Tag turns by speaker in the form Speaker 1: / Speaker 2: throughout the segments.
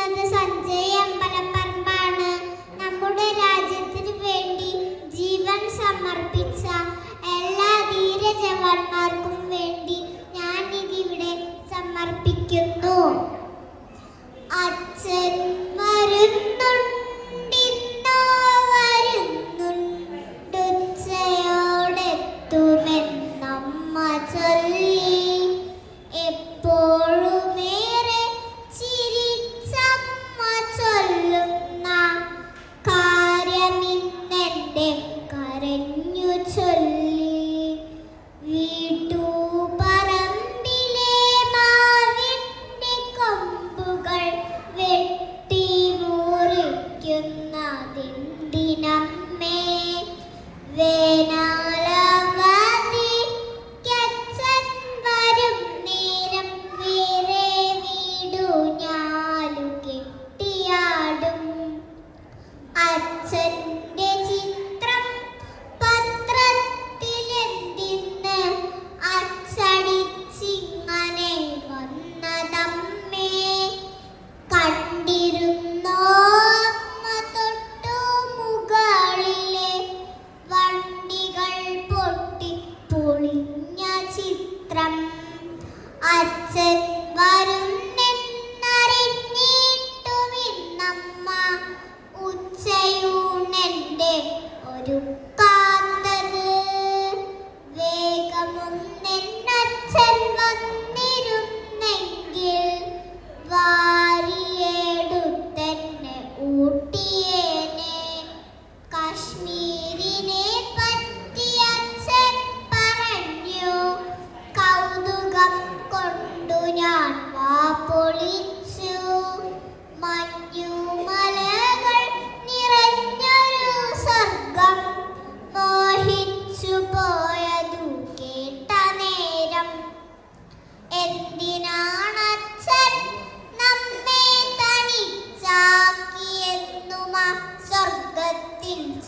Speaker 1: പറയുന്നത് സഞ്ജയ് അമ്പലപ്പറമ്പാണ്. നമ്മുടെ രാജ്യത്തിന് വേണ്ടി ജീവൻ സമർപ്പിച്ച എല്ലാ ധീര ജവാന്മാർക്കും വേണ്ടി ഞാൻ ഇതിവിടെ സമർപ്പിക്കും.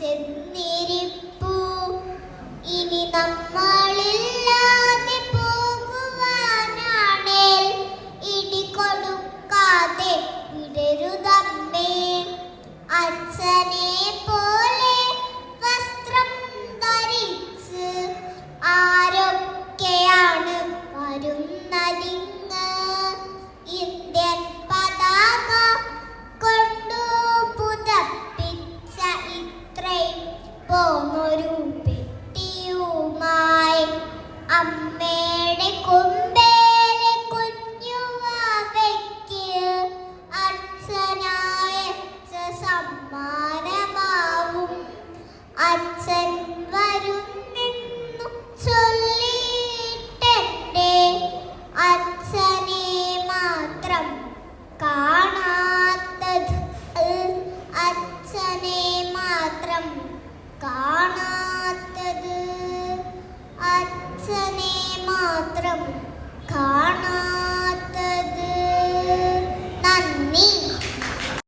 Speaker 1: സ്വർഗത്തിൽ പോന്നൊരു പെട്ടിയുമായി അമ്മയുടെ കൊമ്പേലെ കുഞ്ഞുവാവയ്ക്ക് അച്ഛനായ സമ്മാനമാവും. കാണാത്തത് അച്ഛനെ മാത്രം കാണാ